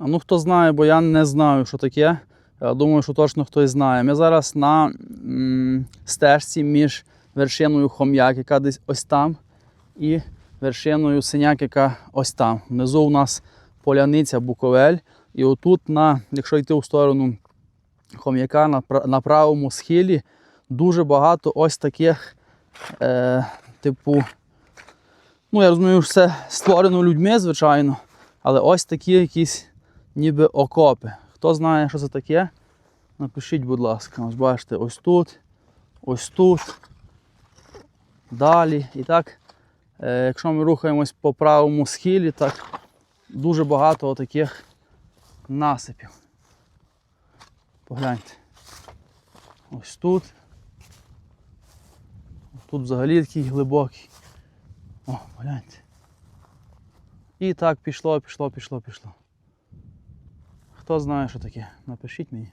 А ну хто знає, бо я не знаю, що таке. Я думаю, що точно хтось знає. Ми зараз на м, стежці між вершиною хом'як, яка десь ось там, і вершиною синяк, яка ось там. Внизу у нас поляниця Буковель. І отут, на, якщо йти у сторону хом'яка на, на правому схилі, дуже багато ось таких, е, типу, ну я розумію, що це створено людьми, звичайно, але ось такі якісь ніби окопи. Хто знає, що це таке, напишіть, будь ласка. Ось бачите, ось тут, ось тут, далі. І так, е, якщо ми рухаємось по правому схилі, так дуже багато таких насипів. Погляньте. Ось тут. Тут взагалі такий глибокий. О, погляньте. І так пішло, пішло, пішло, пішло. Хто знає, що таке? Напишіть мені.